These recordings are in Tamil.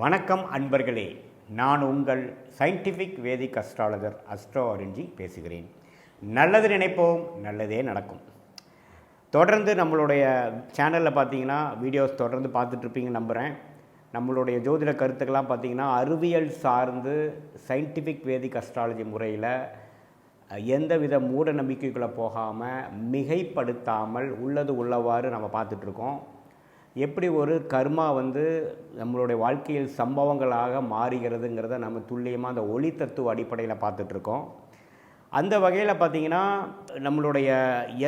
வணக்கம் அன்பர்களே. நான் உங்கள் scientific Vedic astrologer astro Arunji பேசுகிறேன். நல்லது நினைப்போம் நல்லதே நடக்கும். தொடர்ந்து நம்மளுடைய சேனலில் பார்த்தீங்கன்னா வீடியோஸ் தொடர்ந்து பார்த்துட்ருப்பீங்க நம்புகிறேன் நம்மளுடைய ஜோதிட கருத்துக்கெல்லாம் பார்த்திங்கன்னா அறிவியல் சார்ந்து சயின்டிஃபிக் வேதிக் அஸ்ட்ராலஜி முறையில் எந்தவித மூட நம்பிக்கைக்குள்ளே போகாமல் மிகைப்படுத்தாமல் உள்ளது உள்ளவாறு நம்ம பார்த்துட்ருக்கோம் எப்படி ஒரு கர்மா வந்து நம்மளுடைய வாழ்க்கையில் சம்பவங்களாக மாறுகிறதுங்கிறத நம்ம துல்லியமாக அந்த ஒளி தத்துவ அடிப்படையில் பார்த்துட்ருக்கோம். அந்த வகையில் பார்த்திங்கன்னா நம்மளுடைய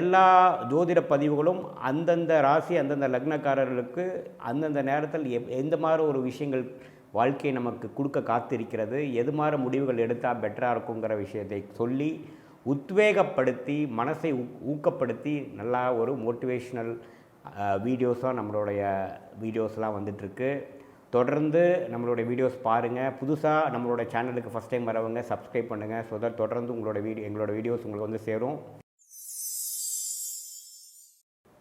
எல்லா ஜோதிட பதிவுகளும் அந்தந்த ராசி அந்தந்த லக்னக்காரர்களுக்கு அந்தந்த நேரத்தில் எப் எந்த மாதிரி ஒரு விஷயங்கள் வாழ்க்கையை நமக்கு கொடுக்க காத்திருக்கிறது எது மாதிரி முடிவுகள் எடுத்தால் பெட்டராக இருக்குங்கிற விஷயத்தை சொல்லி உத்வேகப்படுத்தி மனசை ஊக்கப்படுத்தி நல்லா ஒரு மோட்டிவேஷ்னல் வீடியோஸாக நம்மளுடைய வீடியோஸ்லாம் வந்துட்டுருக்கு. தொடர்ந்து நம்மளுடைய வீடியோஸ் பாருங்கள் புதுசாக நம்மளோட சேனலுக்கு ஃபஸ்ட் டைம் வரவங்க சப்ஸ்கிரைப் பண்ணுங்கள் ஸோ தட் தொடர்ந்து உங்களோட வீடியோ எங்களோட வீடியோஸ் உங்களுக்கு வந்து சேரும்.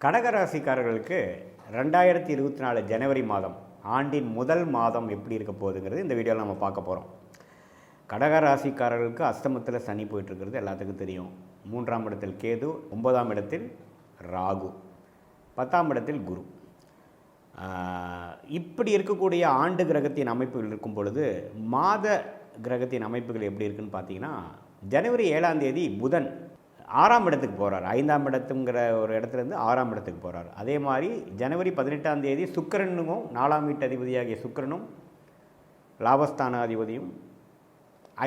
கடகராசிக்காரர்களுக்கு ரெண்டாயிரத்தி இருபத்தி நாலு ஜனவரி மாதம் ஆண்டின் முதல் மாதம் எப்படி இருக்க போகுதுங்கிறது இந்த வீடியோவில் நம்ம பார்க்க போகிறோம் கடகராசிக்காரர்களுக்கு அஸ்தமத்தில் சனி போயிட்டுருக்கிறது எல்லாத்துக்கும் தெரியும். மூன்றாம் இடத்தில் கேது ஒன்பதாம் இடத்தில் ராகு. பத்தாம் இடத்தில் குரு. இப்படி இருக்கக்கூடிய ஆண்டு கிரகத்தின் அமைப்புகள் இருக்கும் பொழுது மாத கிரகத்தின் அமைப்புகள் எப்படி இருக்குன்னு பார்த்தீங்கன்னா ஜனவரி ஏழாம் தேதி புதன் ஆறாம் இடத்துக்கு போகிறார் ஐந்தாம் இடத்துங்கிற ஒரு இடத்துலேருந்து ஆறாம் இடத்துக்கு போகிறார் அதே மாதிரி ஜனவரி பதினெட்டாம் தேதி சுக்கிரனும் நாலாம் வீட்டு அதிபதியாகிய சுக்கிரனும் லாபஸ்தானாதிபதியும்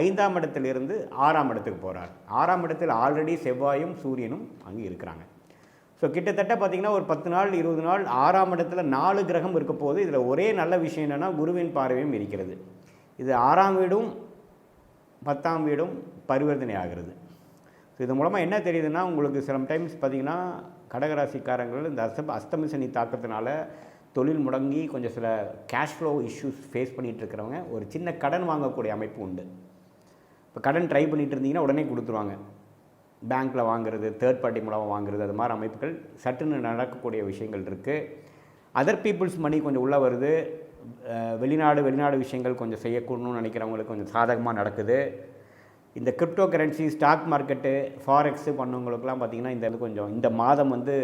ஐந்தாம் இடத்திலிருந்து ஆறாம் இடத்துக்கு போகிறார் ஆறாம் இடத்தில் ஆல்ரெடி செவ்வாயும் சூரியனும் அங்கே இருக்கிறாங்க. ஸோ கிட்டத்தட்ட பார்த்திங்கன்னா ஒரு பத்து நாள் இருபது நாள் ஆறாம் இடத்துல நாலு கிரகம் இருக்க போது இதில் ஒரே நல்ல விஷயம் என்னென்னா குருவின் பார்வையும் இருக்கிறது. இது ஆறாம் வீடும் பத்தாம் வீடும் பரிவர்த்தனை ஆகிறது. ஸோ இது மூலமாக என்ன தெரியுதுன்னா உங்களுக்கு சில டைம்ஸ் பார்த்தீங்கன்னா கடகராசிக்காரங்கள் இந்த அஸ்த அஸ்தம சனி தாக்கத்தினால தொழில் முடங்கி கொஞ்சம் சில கேஷ் ஃப்ளோ இஷ்யூஸ் ஃபேஸ் பண்ணிகிட்டு இருக்கிறவங்க ஒரு சின்ன கடன் வாங்கக்கூடிய அமைப்பு உண்டு. இப்போ கடன் ட்ரை பண்ணிகிட்டு இருந்தீங்கன்னா உடனே கொடுத்துருவாங்க. பேங்க்கில் வாங்குறது தேர்ட் பார்ட்டி மூலமாக வாங்குறது அது மாதிரி அமைப்புகள் சட்டுன்னு நடக்கக்கூடிய விஷயங்கள் இருக்குது அதர் பீப்புள்ஸ் மணி கொஞ்சம் உள்ளே வருது. வெளிநாடு வெளிநாடு விஷயங்கள் கொஞ்சம் செய்யக்கூடணும்னு நினைக்கிறவங்களுக்கு கொஞ்சம் சாதகமாக நடக்குது. இந்த crypto currency stock market forex பண்ணவங்களுக்குலாம் பார்த்திங்கன்னா இந்த கொஞ்சம் இந்த மாதம் வந்து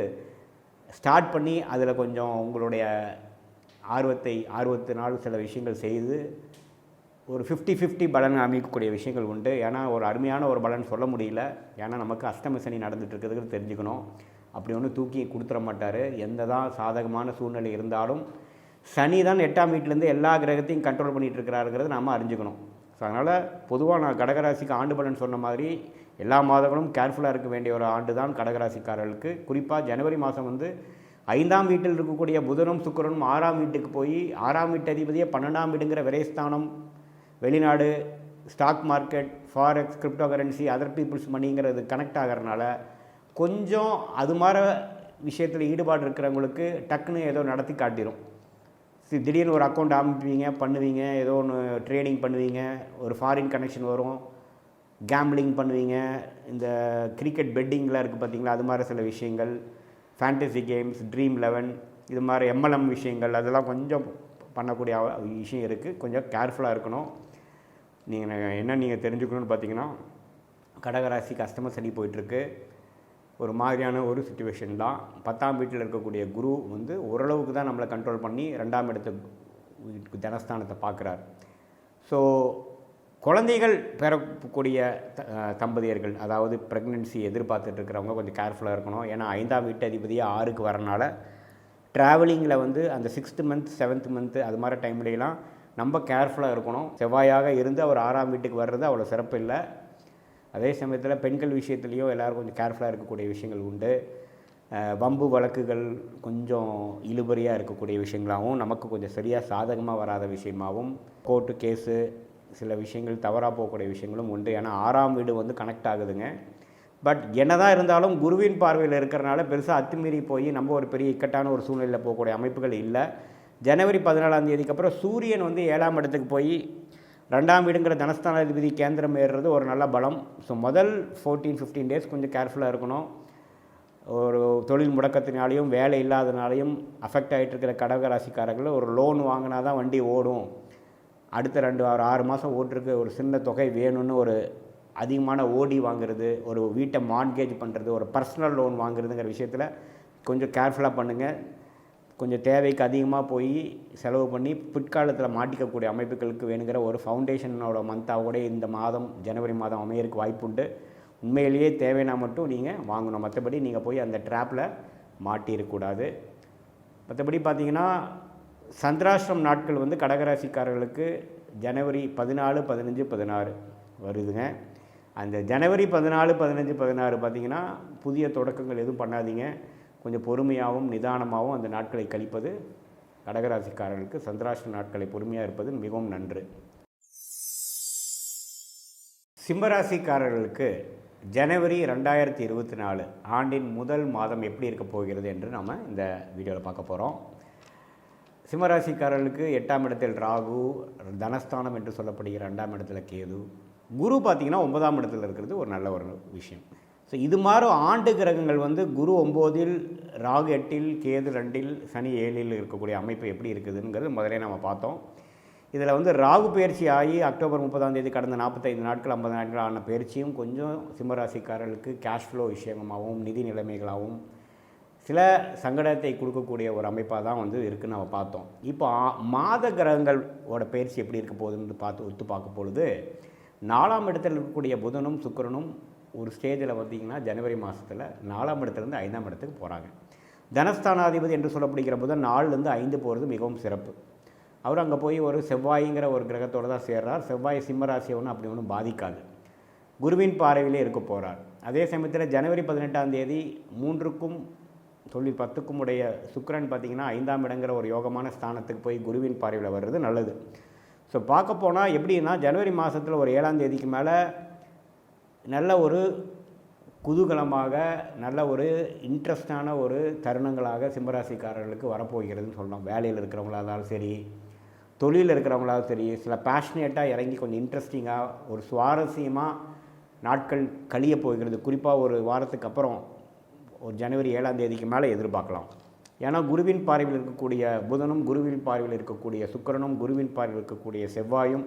ஸ்டார்ட் பண்ணி அதில் கொஞ்சம் உங்களுடைய ஆர்வத்தை ஆர்வத்து நாள் சில விஷயங்கள் செய்து ஒரு ஃபிஃப்டி ஃபிஃப்டி பலன் அமைக்கக்கூடிய விஷயங்கள் உண்டு. ஏன்னா ஒரு அருமையான ஒரு பலன் சொல்ல முடியல. ஏன்னா நமக்கு அஷ்டம சனி நடந்துட்டு தெரிஞ்சுக்கணும். அப்படி ஒன்றும் தூக்கி கொடுத்துட மாட்டார். எந்த தான் சாதகமான சூழ்நிலை இருந்தாலும் சனி தான் எட்டாம் வீட்டிலேருந்து எல்லா கிரகத்தையும் கண்ட்ரோல் பண்ணிகிட்டு இருக்கிறாருங்கிறத நாம் அறிஞ்சுக்கணும். ஸோ அதனால் பொதுவாக நான் கடகராசிக்கு ஆண்டு பலன் சொன்ன மாதிரி எல்லா மாதங்களும் கேர்ஃபுல்லாக இருக்க வேண்டிய ஒரு ஆண்டு தான் கடகராசிக்காரர்களுக்கு. குறிப்பாக ஜனவரி மாதம் வந்து ஐந்தாம் வீட்டில் இருக்கக்கூடிய புதனும் சுக்கிரனும் ஆறாம் வீட்டுக்கு போய் ஆறாம் வீட்டு அதிபதியே பன்னெண்டாம் வீடுங்கிற விரைஸ்தானம் வெளிநாடு stock market forex crypto currency other peoples மணிங்கிறது connect ஆகிறனால கொஞ்சம் அது மாதிரி விஷயத்தில் ஈடுபாடு இருக்கிறவங்களுக்கு டக்குன்னு ஏதோ நடத்தி காட்டிடும் திடீர்னு ஒரு அக்கௌண்ட் ஆரம்பிப்பீங்க பண்ணுவீங்க ஏதோ ஒன்று ட்ரேடிங் பண்ணுவீங்க ஒரு ஃபாரின் கனெக்ஷன் வரும் கேம்பிளிங் பண்ணுவீங்க இந்த கிரிக்கெட் பெட்டிங்லாம் இருக்குது பார்த்தீங்களா அது மாதிரி சில விஷயங்கள் ஃபேண்டசி கேம்ஸ் ட்ரீம் லெவன் இது மாதிரி எம்எல்எம் விஷயங்கள் அதெல்லாம் கொஞ்சம் பண்ணக்கூடிய விஷயம் இருக்குது கொஞ்சம் கேர்ஃபுல்லாக இருக்கணும். நீங்கள் என்ன நீங்கள் தெரிஞ்சுக்கணும்னு பார்த்தீங்கன்னா கடகராசி கஸ்டமர் சரி போயிட்டுருக்கு. ஒரு மாதிரியான ஒரு சுச்சுவேஷன் தான். பத்தாம் வீட்டில் இருக்கக்கூடிய குரு வந்து ஓரளவுக்கு தான் நம்மளை கண்ட்ரோல் பண்ணி ரெண்டாம் இடத்து தனஸ்தானத்தை பார்க்குறார் ஸோ குழந்தைகள் பெறக்கூடிய த- தம்பதியர்கள் அதாவது ப்ரெக்னென்சி எதிர்பார்த்துட்டு இருக்கிறவங்க கொஞ்சம் கேர்ஃபுல்லாக இருக்கணும். ஏன்னா ஐந்தாம் வீட்டு அதிபதியாக ஆறுக்கு வரனால ட்ராவலிங்கில் வந்து அந்த சிக்ஸ்த்து மந்த் செவன்த் மந்த்து அது மாதிரி டைம்லலாம் நம்ம கேர்ஃபுல்லாக இருக்கணும். செவ்வாயாக இருந்து அவர் ஆறாம் வீட்டுக்கு வர்றது அவ்வளோ சிறப்பு இல்லை. அதே சமயத்தில் பெண்கள் விஷயத்துலேயும் எல்லோரும் கொஞ்சம் கேர்ஃபுல்லாக இருக்கக்கூடிய விஷயங்கள் உண்டு. வம்பு வழக்குகள் கொஞ்சம் இழுபறியாக இருக்கக்கூடிய விஷயங்களாகவும் நமக்கு கொஞ்சம் சரியாக சாதகமாக வராத விஷயமாகவும் கோர்ட்டு கேஸு சில விஷயங்கள் தவறாக போகக்கூடிய விஷயங்களும் உண்டு. ஏன்னா ஆறாம் வீடு வந்து கனெக்ட் ஆகுதுங்க. பட் என்னதான் இருந்தாலும் குருவின் பார்வையில் இருக்கிறனால பெருசாக அத்துமீறி போய் நம்ம ஒரு பெரிய இக்கட்டான ஒரு சூழ்நிலையில் போகக்கூடிய அமைப்புகள் இல்லை. ஜனவரி பதினாலாம் தேதிக்கு அப்புறம் சூரியன் வந்து ஏழாம் இடத்துக்கு போய் ரெண்டாம் வீடுங்கிற தனஸ்தானாதிபதி கேந்திரம் ஏறுறது ஒரு நல்ல பலம். ஸோ முதல் ஃபோர்டீன் ஃபிஃப்டீன் டேஸ் கொஞ்சம் கேர்ஃபுல்லாக இருக்கணும். ஒரு தொழில் முடக்கத்தினாலையும் வேலை இல்லாதனாலையும் அஃபெக்ட் ஆகிட்டு இருக்கிற கடக ராசிக்காரர்கள் ஒரு லோன் வாங்கினா தான் வண்டி ஓடும். அடுத்த ரெண்டு ஆறு ஆறு மாதம் ஓட்டுருக்கு ஒரு சின்ன தொகை வேணும்னு ஒரு அதிகமான ஓடி வாங்குறது ஒரு வீட்டை மார்கேஜ் பண்ணுறது ஒரு பர்சனல் லோன் வாங்குறதுங்கிற விஷயத்தில் கொஞ்சம் கேர்ஃபுல்லாக பண்ணுங்கள் கொஞ்சம் தேவைக்கு அதிகமாக போய் செலவு பண்ணி பிற்காலத்தில் மாட்டிக்கக்கூடிய அமைப்புகளுக்கு வேணுங்கிற ஒரு ஃபவுண்டேஷனோட மந்தாக கூட இந்த மாதம் ஜனவரி மாதம் அமையறதுக்கு வாய்ப்புண்டு. உண்மையிலேயே தேவைன்னா மட்டும் நீங்கள் வாங்கணும். மற்றபடி நீங்கள் போய் அந்த ட்ராப்பில் மாட்டியிருக்கக்கூடாது. மற்றபடி பார்த்தீங்கன்னா சந்திராஷ்டிரம் நாட்கள் வந்து கடகராசிக்காரர்களுக்கு ஜனவரி பதினாலு பதினஞ்சு பதினாறு வருதுங்க. அந்த ஜனவரி பதினாலு பதினஞ்சு பதினாறு பார்த்திங்கன்னா புதிய தொடக்கங்கள் எதுவும் பண்ணாதீங்க. கொஞ்சம் பொறுமையாகவும் நிதானமாகவும் அந்த நாட்களை கழிப்பது கடகராசிக்காரர்களுக்கு சந்திராஷ்ட நாட்களை பொறுமையாக இருப்பது மிகவும் நன்று. சிம்மராசிக்காரர்களுக்கு ஜனவரி ரெண்டாயிரத்தி இருபத்தி நாலு ஆண்டின் முதல் மாதம் எப்படி இருக்க போகிறது என்று நாம் இந்த வீடியோவில் பார்க்க போகிறோம் சிம்மராசிக்காரர்களுக்கு எட்டாம் இடத்தில் ராகு தனஸ்தானம் என்று சொல்லப்படுகிற ரெண்டாம் இடத்துல கேது. குரு பார்த்திங்கன்னா ஒன்பதாம் இடத்துல இருக்கிறது ஒரு நல்ல ஒரு விஷயம். ஸோ இது மாதிரி ஆண்டு கிரகங்கள் வந்து குரு ஒம்போதில் ராகு எட்டில் கேது ரெண்டில் சனி ஏழில் இருக்கக்கூடிய அமைப்பு எப்படி இருக்குதுங்கிறது முதலே நம்ம பார்த்தோம். இதில் வந்து ராகு பயிற்சி ஆகி அக்டோபர் முப்பதாம் தேதி கடந்த நாற்பத்தைந்து நாட்கள் ஐம்பது நாட்கள் ஆன பயிற்சியும் கொஞ்சம் சிம்மராசிக்காரர்களுக்கு கேஷ் ஃப்ளோ விஷயமாகவும் நிதி நிலைமைகளாகவும் சில சங்கடத்தை கொடுக்கக்கூடிய ஒரு அமைப்பாக தான் வந்து இருக்குன்னு நம்ம பார்த்தோம். இப்போ மாத கிரகங்களோட பயிற்சி எப்படி இருக்க போகுதுன்னு பார்த்து ஒத்து பார்க்க பொழுது நாலாம் இடத்தில் இருக்கக்கூடிய புதனும் சுக்கரனும் ஒரு ஸ்டேஜில் பார்த்திங்கன்னா ஜனவரி மாதத்தில் நாலாம் இடத்துலேருந்து ஐந்தாம் இடத்துக்கு போகிறாங்க தனஸ்தானாதிபதி என்று சொல்லப்படுகிற போது நாலுலேருந்து ஐந்து போகிறது மிகவும் சிறப்பு. அவர் அங்கே போய் ஒரு செவ்வாய்ங்கிற ஒரு கிரகத்தோடு தான் சேர்றார். செவ்வாய் சிம்மராசியை ஒன்றும் அப்படி ஒன்றும் பாதிக்காது. குருவின் பார்வையிலே இருக்க போகிறார் அதே சமயத்தில் ஜனவரி பதினெட்டாம் தேதி மூன்றுக்கும் தொழில் பத்துக்கும் உடைய சுக்கரன் பார்த்திங்கன்னா ஐந்தாம் இடங்கிற ஒரு யோகமான ஸ்தானத்துக்கு போய் குருவின் பார்வையில் வர்றது நல்லது. ஸோ பார்க்க போனால் எப்படின்னா ஜனவரி மாதத்தில் ஒரு ஏழாம் தேதிக்கு மேலே நல்ல ஒரு குதூகலமாக நல்ல ஒரு இன்ட்ரெஸ்டான ஒரு தருணங்களாக சிம்மராசிக்காரர்களுக்கு வரப்போகிறதுன்னு சொல்லணும். வேலையில் இருக்கிறவங்களா இருந்தாலும் சரி தொழிலில் இருக்கிறவங்களாலும் சரி சில பேஷனேட்டாக இறங்கி கொஞ்சம் இன்ட்ரெஸ்டிங்காக ஒரு சுவாரஸ்யமாக நாட்கள் கழிய போகிறது. குறிப்பாக ஒரு வாரத்துக்கு அப்புறம் ஒரு ஜனவரி ஏழாம் தேதிக்கு மேலே எதிர்பார்க்கலாம். ஏன்னா குருவின் பார்வையில் இருக்கக்கூடிய புதனும் குருவின் பார்வையில் இருக்கக்கூடிய சுக்கரனும் குருவின் பார்வையில் இருக்கக்கூடிய செவ்வாயும்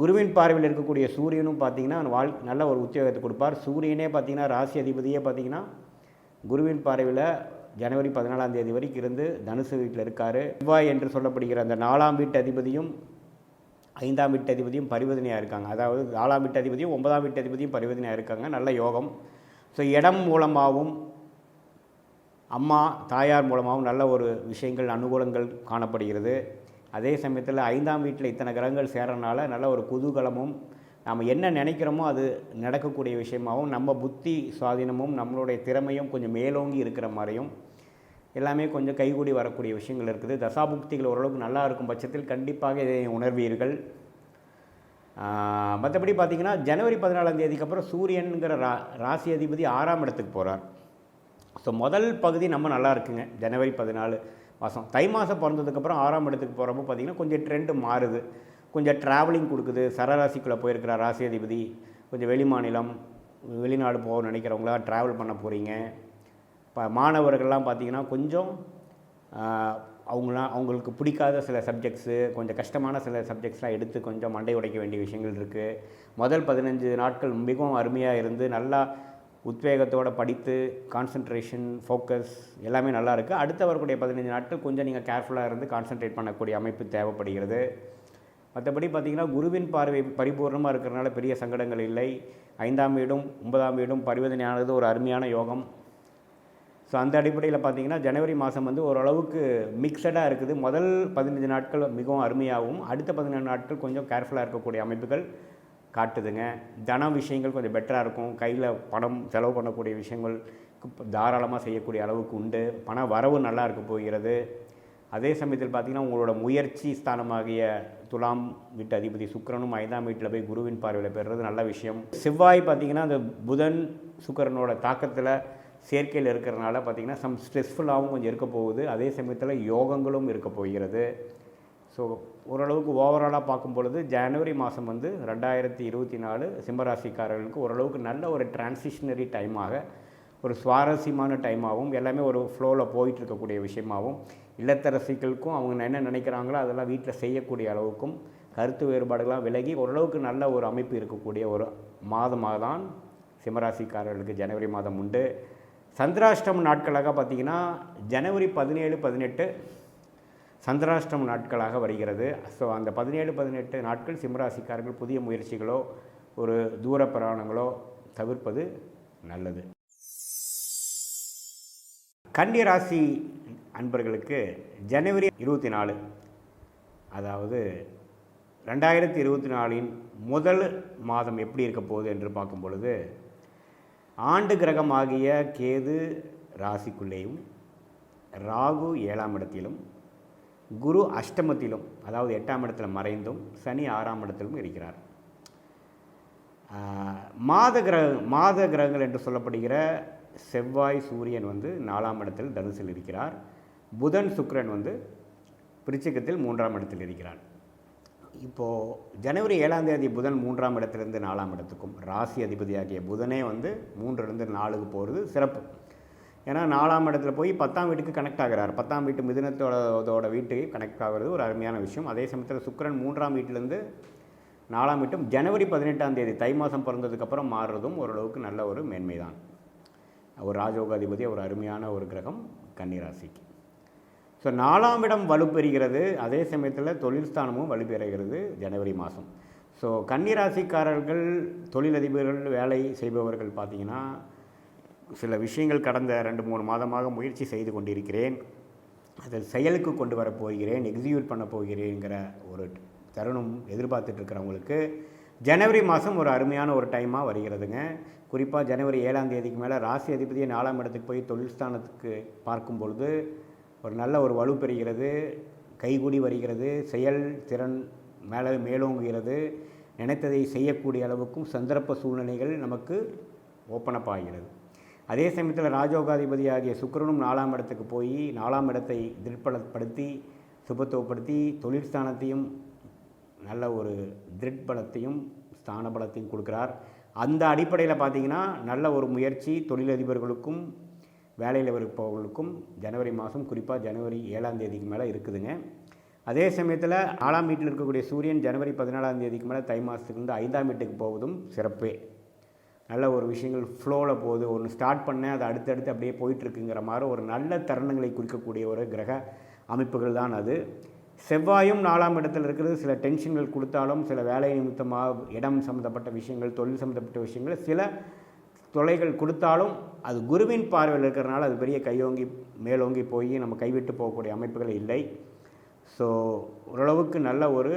குருவின் பார்வையில் இருக்கக்கூடிய சூரியனும் பார்த்திங்கன்னா வாழ் நல்ல ஒரு உத்தியோகத்தை கொடுப்பார். சூரியனே பார்த்திங்கன்னா ராசி அதிபதியே பார்த்திங்கன்னா குருவின் பார்வையில் ஜனவரி பதினாலாம் தேதி வரைக்கும் இருந்து தனுசு வீட்டில் இருக்கார். செவ்வாய் என்று சொல்லப்படுகிற அந்த நாலாம் வீட்டு அதிபதியும் ஐந்தாம் வீட்டு அதிபதியும் பரிவர்த்தனையாக இருக்காங்க. அதாவது நாலாம் வீட்டு அதிபதியும் ஒன்பதாம் வீட்டு அதிபதியும் பரிவர்த்தனையாக இருக்காங்க. நல்ல யோகம். ஸோ இடம் மூலமாகவும் அம்மா தாயார் மூலமாகவும் நல்ல ஒரு விஷயங்கள் அனுகூலங்கள் காணப்படுகிறது. அதே சமயத்தில் ஐந்தாம் வீட்டில் இத்தனை கிரகங்கள் சேரனால நல்ல ஒரு குதூகலமும் நாம் என்ன நினைக்கிறோமோ அது நடக்கக்கூடிய விஷயமாகவும் நம்ம புத்தி சுவாதீனமும் நம்மளுடைய திறமையும் கொஞ்சம் மேலோங்கி இருக்கிற மாதிரியும் எல்லாமே கொஞ்சம் கைகூடி வரக்கூடிய விஷயங்கள் இருக்குது. தசாபுக்திகள் ஓரளவுக்கு நல்லா இருக்கும் பட்சத்தில் கண்டிப்பாக இதை உணர்வீர்கள். மற்றபடி பார்த்திங்கன்னா ஜனவரி பதினாலாம் தேதிக்கு அப்புறம் சூரியனுங்கிற ரா ராசி அதிபதி ஆறாம் இடத்துக்கு போகிறார் ஸோ முதல் பகுதி நம்ம நல்லா இருக்குங்க. ஜனவரி பதினாலு. மாதம் தை மாதம் பிறந்ததுக்கப்புறம் ஆறாம் இடத்துக்கு போகிறப்போ பார்த்திங்கன்னா கொஞ்சம் ட்ரெண்டு மாறுது. கொஞ்சம் ட்ராவலிங் கொடுக்குது. சரராசிக்குள்ளே போயிருக்கிற ராசி அதிபதி கொஞ்சம் வெளி மாநிலம் வெளிநாடு போக நினைக்கிறவங்களா ட்ராவல் பண்ண போகிறீங்க இப்போ மாணவர்கள்லாம் பார்த்திங்கன்னா கொஞ்சம் அவங்களாம் அவங்களுக்கு பிடிக்காத சில சப்ஜெக்ட்ஸு கொஞ்சம் கஷ்டமான சில சப்ஜெக்ட்ஸ்லாம் எடுத்து கொஞ்சம் மண்டை உடைக்க வேண்டிய விஷயங்கள் இருக்குது முதல் பதினஞ்சு நாட்கள் மிகவும் அருமையாக இருந்து நல்லா உத்வேகத்தோடு படித்து கான்சன்ட்ரேஷன் ஃபோக்கஸ் எல்லாமே நல்லா இருக்குது அடுத்த வரக்கூடிய பதினஞ்சு நாட்கள் கொஞ்சம் நீங்கள் கேர்ஃபுல்லாக இருந்து கான்சன்ட்ரேட் பண்ணக்கூடிய அமைப்பு தேவைப்படுகிறது. மற்றபடி பார்த்திங்கன்னா குருவின் பார்வை பரிபூர்ணமாக இருக்கிறனால பெரிய சங்கடங்கள் இல்லை. ஐந்தாம் வீடும் ஒன்பதாம் வீடும் பரிவர்த்தனையானது ஒரு அருமையான யோகம். ஸோ அந்த அடிப்படையில் பார்த்திங்கன்னா ஜனவரி மாதம் வந்து ஓரளவுக்கு மிக்சடாக இருக்குது. முதல் பதினஞ்சு நாட்கள் மிகவும் அருமையாகவும் அடுத்த பதினஞ்சு நாட்கள் கொஞ்சம் கேர்ஃபுல்லாக இருக்கக்கூடிய அமைப்புகள். காட்டுதுங்க. தன விஷயங்கள் கொஞ்சம் பெட்டராக இருக்கும். கையில் பணம் செலவு பண்ணக்கூடிய விஷயங்கள் தாராளமாக செய்யக்கூடிய அளவுக்கு உண்டு. பண வரவு நல்லா இருக்க போகிறது. அதே சமயத்தில் பார்த்திங்கன்னா உங்களோட முயற்சி ஸ்தானமாகிய துலாம் வீட்டு அதிபதி சுக்கரனும் ஐந்தாம் வீட்டில் போய் குருவின் பார்வையில் பெறுறது நல்ல விஷயம். செவ்வாய் பார்த்திங்கன்னா அந்த புதன் சுக்கரனோட தாக்கத்தில் சேர்க்கையில் இருக்கிறனால பார்த்திங்கன்னா சம் ஸ்ட்ரெஸ்ஃபுல்லாகவும் கொஞ்சம் இருக்க போகுது. அதே சமயத்தில் யோகங்களும் இருக்க போகிறது. ஸோ ஓரளவுக்கு ஓவராலாக பார்க்கும் பொழுது ஜனவரி மாதம் வந்து ரெண்டாயிரத்தி இருபத்தி நாலு சிம்மராசிக்காரர்களுக்கு ஓரளவுக்கு நல்ல ஒரு டிரான்சிஷனரி டைமாக ஒரு சுவாரஸ்யமான டைமாகவும் எல்லாமே ஒரு ஃப்ளோவில் போயிட்டு இருக்கக்கூடிய விஷயமாகவும் இல்லத்தரசிகளுக்கும் அவங்க என்ன நினைக்கிறாங்களோ அதெல்லாம் வீட்டில் செய்யக்கூடிய அளவுக்கும் கருத்து வேறுபாடுகள்லாம் விலகி ஓரளவுக்கு நல்ல ஒரு அமைப்பு இருக்கக்கூடிய ஒரு மாதமாக தான் சிம்மராசிக்காரர்களுக்கு ஜனவரி மாதம் உண்டு. சந்திராஷ்டம நாட்களாக பார்த்திங்கன்னா ஜனவரி பதினேழு பதினெட்டு சந்திராஷ்டம நாட்களாக வருகிறது. ஸோ அந்த பதினேழு பதினெட்டு நாட்கள் சிம்மராசிக்காரர்கள் புதிய முயற்சிகளோ ஒரு தூர பிரயாணங்களோ தவிர்ப்பது நல்லது. கன்னிராசி அன்பர்களுக்கு ஜனவரி இருபத்தி நாலு அதாவது ரெண்டாயிரத்தி இருபத்தி நாலின் முதல் மாதம் எப்படி இருக்க போகுது என்று பார்க்கும் பொழுது ஆண்டு கிரகமாகிய கேது ராசிக்குள்ளேயும் ராகு ஏழாம் இடத்திலும் குரு அஷ்டமத்திலும் அதாவது எட்டாம் இடத்துல மறைந்தும் சனி ஆறாம் இடத்திலும் இருக்கிறார். மாத கிரக மாத கிரகங்கள் என்று சொல்லப்படுகிற செவ்வாய் சூரியன் வந்து நாலாம் இடத்தில் தனுசில் இருக்கிறார். புதன் சுக்கரன் வந்து விருச்சிகத்தில் மூன்றாம் இடத்தில் இருக்கிறார். இப்போது ஜனவரி ஏழாம் தேதி புதன் மூன்றாம் இடத்திலிருந்து நாலாம் இடத்துக்கும் ராசி அதிபதியாகிய புதனே வந்து மூன்றிலிருந்து நாலுக்கு போகிறது சிறப்பு. ஏன்னா நாலாம் இடத்துல போய் பத்தாம் வீட்டுக்கு கனெக்ட் ஆகிறார். பத்தாம் வீட்டு மிதுனத்தோட அதோட வீட்டுக்கு கனெக்ட் ஆகிறது ஒரு அருமையான விஷயம். அதே சமயத்தில் சுக்கிரன் மூன்றாம் வீட்டிலேருந்து நாலாம் வீட்டும் ஜனவரி பதினெட்டாம் தேதி தை மாதம் பிறந்ததுக்கப்புறம் மாறுறதும் ஓரளவுக்கு நல்ல ஒரு மேன்மை தான் ஒரு ராஜோகாதிபதி ஒரு அருமையான ஒரு கிரகம் கன்னிராசிக்கு. ஸோ நாலாம் இடம் வலுப்பெறுகிறது. அதே சமயத்தில் தொழில் ஸ்தானமும் வலுப்பெறுகிறது ஜனவரி மாதம் ஸோ கன்னிராசிக்காரர்கள் தொழிலதிபர்கள் வேலை செய்பவர்கள் பார்த்திங்கன்னா சில விஷயங்கள் கடந்த ரெண்டு மூணு மாதமாக முயற்சி செய்து கொண்டிருக்கிறேன். அதை செயலுக்கு கொண்டு வர போகிறேன் எக்ஸிக்யூட் பண்ண போகிறேங்கிற ஒரு தருணம் எதிர்பார்த்துட்ருக்கிறவங்களுக்கு ஜனவரி மாதம் ஒரு அருமையான ஒரு டைமாக வருகிறதுங்க. குறிப்பாக ஜனவரி ஏழாம் தேதிக்கு மேலே ராசி அதிபதியை நாலாம் இடத்துக்கு போய் தொழில் ஸ்தானத்துக்கு பார்க்கும் பொழுது ஒரு நல்ல ஒரு வலு பெறுகிறது கைகூடி வருகிறது செயல் திறன் மேலே மேலோங்குகிறது. நினைத்ததை செய்யக்கூடிய அளவுக்கும் சந்தர்ப்ப சூழ்நிலைகள் நமக்கு ஓப்பன் அப் ஆகிறது. அதே சமயத்தில் ராஜோகாதிபதி ஆகிய சுக்கிரனும் நாலாம் இடத்துக்கு போய் நாலாம் இடத்தை திருட்பலப்படுத்தி சுபத்துவப்படுத்தி தொழில் ஸ்தானத்தையும் நல்ல ஒரு திருட்பலத்தையும் ஸ்தான பலத்தையும் கொடுக்குறார். அந்த அடிப்படையில் பார்த்தீங்கன்னா நல்ல ஒரு முயற்சி தொழிலதிபர்களுக்கும் வேலையில் இருப்பவர்களுக்கும் ஜனவரி மாதம் குறிப்பாக ஜனவரி ஏழாம் தேதிக்கு மேலே இருக்குதுங்க. அதே சமயத்தில் நாலாம் வீட்டில் இருக்கக்கூடிய சூரியன் ஜனவரி பதினாலாம் தேதிக்கு மேலே தை மாதத்துக்கு வந்து ஐந்தாம் வீட்டுக்கு போவதும் சிறப்பே. நல்ல ஒரு விஷயங்கள் ஃப்ளோவில் போகுது. ஒன்று ஸ்டார்ட் பண்ணேன் அது அடுத்தடுத்து அப்படியே போயிட்டுருக்குங்கிற மாதிரி ஒரு நல்ல தருணங்களை குறிக்கக்கூடிய ஒரு கிரக அமைப்புகள் தான் அது. செவ்வாயும் நாலாம் இடத்துல இருக்கிறது. சில டென்ஷன்கள் கொடுத்தாலும் சில வேலை நிமித்தமாக இடம் சம்மந்தப்பட்ட விஷயங்கள் தொழில் சம்மந்தப்பட்ட விஷயங்கள் சில தொலைகள் கொடுத்தாலும் அது குருவின் பார்வையில் இருக்கிறனால அது பெரிய கையோங்கி மேலோங்கி போய் நம்ம கைவிட்டு போகக்கூடிய அமைப்புகள் இல்லை. ஸோ ஓரளவுக்கு நல்ல ஒரு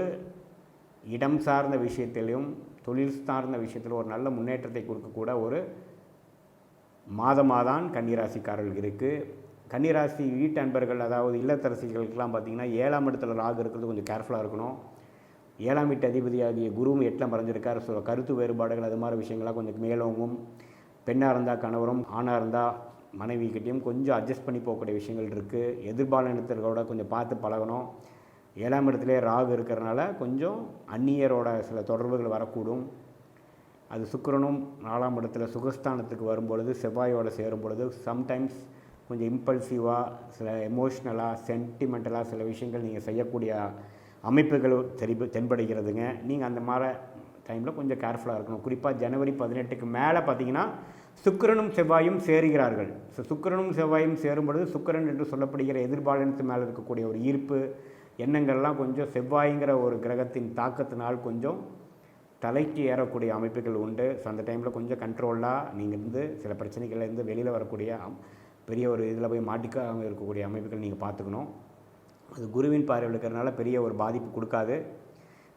இடம் சார்ந்த விஷயத்திலையும் தொழில் சார்ந்த விஷயத்தில் ஒரு நல்ல முன்னேற்றத்தை கொடுக்கக்கூட ஒரு மாதமாக தான் கன்னிராசிக்காரர்கள் இருக்குது கன்னிராசி வீட்டு அன்பர்கள் அதாவது இல்லத்தரசிகளுக்கெல்லாம் பார்த்திங்கன்னா ஏழாம் இடத்துல ராகு இருக்கிறது கொஞ்சம் கேர்ஃபுல்லாக இருக்கணும். ஏழாம் வீட்டு அதிபதியாகிய குருவும் எட்டில் மறைஞ்சிருக்கார். ஸோ கருத்து வேறுபாடுகள் அது மாதிரி விஷயங்கள்லாம் கொஞ்சம் மேலோங்கும். பெண்ணாக இருந்தால் கணவரும் ஆணாக இருந்தால் மனைவிக்கிட்டையும் கொஞ்சம் அட்ஜஸ்ட் பண்ணி போகக்கூடிய விஷயங்கள் இருக்குது எதிர்பாலினத்தர்களோட கொஞ்சம் பார்த்து பழகணும். ஏழாம் இடத்துல ராகு இருக்கிறனால கொஞ்சம் அந்நியரோட சில தொடர்புகள் வரக்கூடும். அது சுக்கிரனும் நாலாம் இடத்துல சுகஸ்தானத்துக்கு வரும்பொழுது செவ்வாயோட சேரும் பொழுது சம்டைம்ஸ் கொஞ்சம் இம்பல்சிவாக சில எமோஷ்னலாக சென்டிமெண்டலாக சில விஷயங்கள் நீங்கள் செய்யக்கூடிய அமைப்புகள் தெரி தென்படுகிறதுங்க. நீங்கள் அந்த மாதிரி டைமில் கொஞ்சம் கேர்ஃபுல்லாக இருக்கணும். குறிப்பாக ஜனவரி பதினெட்டுக்கு மேலே பார்த்தீங்கன்னா சுக்கிரனும் செவ்வாயும் சேருகிறார்கள். ஸோ சுக்கரனும் செவ்வாயும் சேரும் பொழுது சுக்கிரன் என்று சொல்லப்படுகிற எதிர்பாலனத்து மேலே இருக்கக்கூடிய ஒரு ஈர்ப்பு எண்ணங்கள்லாம் கொஞ்சம் செவ்வாய்ங்கிற ஒரு கிரகத்தின் தாக்கத்தினால் கொஞ்சம் தலைக்கு ஏறக்கூடிய அமைப்புகள் உண்டு. ஸோ அந்த டைமில் கொஞ்சம் கண்ட்ரோலாக நீங்கள் இருந்து சில பிரச்சனைகள்லேருந்து வெளியில் வரக்கூடிய பெரிய ஒரு இதில் போய் மாட்டிக்காமல் இருக்கக்கூடிய அமைப்புகள் நீங்கள் பார்த்துக்கணும். அது குருவின் பார்வையில் இருக்கிறனால பெரிய ஒரு பாதிப்பு கொடுக்காது.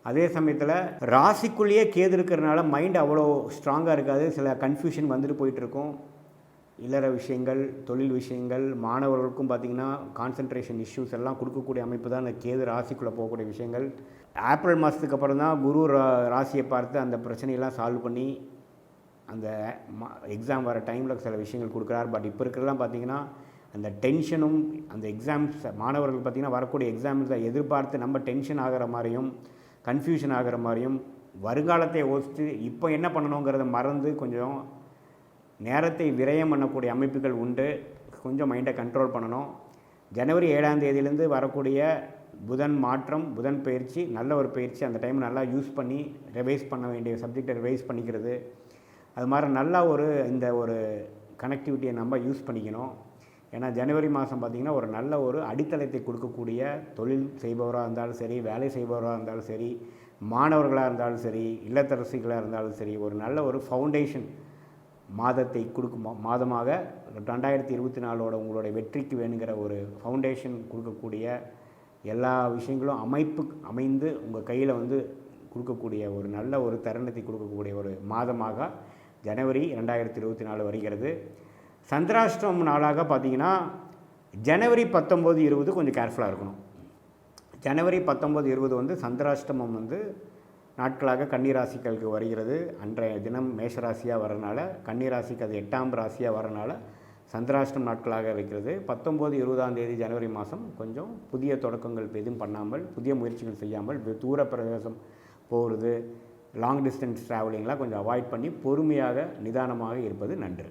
அதே சமயத்தில் ராசிக்குள்ளேயே கேது இருக்கிறதுனால மைண்ட் அவ்வளோ ஸ்ட்ராங்காக இருக்காது. சில கன்ஃபியூஷன் வந்துட்டு போயிட்டுருக்கும் இல்லற விஷயங்கள் தொழில் விஷயங்கள் மாணவர்களுக்கும் பார்த்திங்கன்னா கான்சன்ட்ரேஷன் இஷ்யூஸ் எல்லாம் கொடுக்கக்கூடிய அமைப்பு தான் அந்த கேது ராசிக்குள்ளே போகக்கூடிய விஷயங்கள். ஏப்ரல் மாதத்துக்கு அப்புறம் தான் குரு ரா- ராசியை பார்த்து அந்த பிரச்சனையெல்லாம் சால்வ் பண்ணி அந்த எக்ஸாம் வர டைமில் சில விஷயங்கள் கொடுக்குறாரு. பட் இப்போ இருக்கிறதெல்லாம் பார்த்தீங்கன்னா அந்த டென்ஷனும் அந்த எக்ஸாம்ஸ் மாணவர்கள் பார்த்திங்கன்னா வரக்கூடிய எக்ஸாம்ஸை எதிர்பார்த்து நம்ம டென்ஷன் ஆகிற மாதிரியும் கன்ஃபியூஷன் ஆகிற மாதிரியும் வருங்காலத்தை யோசித்து இப்போ என்ன பண்ணணுங்கிறத மறந்து கொஞ்சம் நேரத்தை விரயம் பண்ணக்கூடிய அமைப்புகள் உண்டு. கொஞ்சம் மைண்டை கண்ட்ரோல் பண்ணணும். ஜனவரி ஏழாம் தேதியிலேருந்து வரக்கூடிய புதன் மாற்றம் புதன் பயிற்சி நல்ல ஒரு பயிற்சி அந்த டைம் நல்லா யூஸ் பண்ணி ரிவைஸ் பண்ண வேண்டிய சப்ஜெக்டை ரிவைஸ் பண்ணிக்கிறது. அது மாதிரி நல்லா ஒரு இந்த ஒரு கனெக்டிவிட்டியை நம்ம யூஸ் பண்ணிக்கணும். ஏன்னா ஜனவரி மாதம் பார்த்திங்கன்னா ஒரு நல்ல ஒரு அடித்தளத்தை கொடுக்கக்கூடிய தொழில் செய்பவராக இருந்தாலும் சரி வேலை செய்பவராக இருந்தாலும் சரி மாணவர்களாக இருந்தாலும் சரி இல்லத்தரசிகளாக இருந்தாலும் சரி ஒரு நல்ல ஒரு ஃபவுண்டேஷன் மாதத்தை கொடுக்கும் மாதமாக ரெண்டாயிரத்தி இருபத்தி நாலோட உங்களுடைய வெற்றிக்கு வேணுங்கிற ஒரு ஃபவுண்டேஷன் கொடுக்கக்கூடிய எல்லா விஷயங்களும் அமைப்பு அமைந்து உங்கள் கையில் வந்து கொடுக்கக்கூடிய ஒரு நல்ல ஒரு தருணத்தை கொடுக்கக்கூடிய ஒரு மாதமாக ஜனவரி ரெண்டாயிரத்தி இருபத்தி நாலு வருகிறது. சந்திராஷ்டிரம் நாளாக பார்த்தீங்கன்னா ஜனவரி பத்தொம்போது இருபது கொஞ்சம் கேர்ஃபுல்லாக இருக்கணும். ஜனவரி பத்தொம்போது இருபது வந்து சந்திராஷ்டமம் வந்து நாட்களாக கன்னிராசிகளுக்கு வருகிறது. அன்றைய தினம் மேஷராசியாக வரனால கன்னிராசிக்கு அது எட்டாம் ராசியாக வரனால சந்திராஷ்டம் நாட்களாக இருக்கிறது. பத்தொம்போது இருபதாம் தேதி ஜனவரி மாதம் கொஞ்சம் புதிய தொடக்கங்கள் எதுவும் பண்ணாமல் புதிய முயற்சிகள் செய்யாமல் தூர பிரதேசம் போகிறது லாங் டிஸ்டன்ஸ் ட்ராவலிங்லாம் கொஞ்சம் அவாய்ட் பண்ணி பொறுமையாக நிதானமாக இருப்பது நன்று.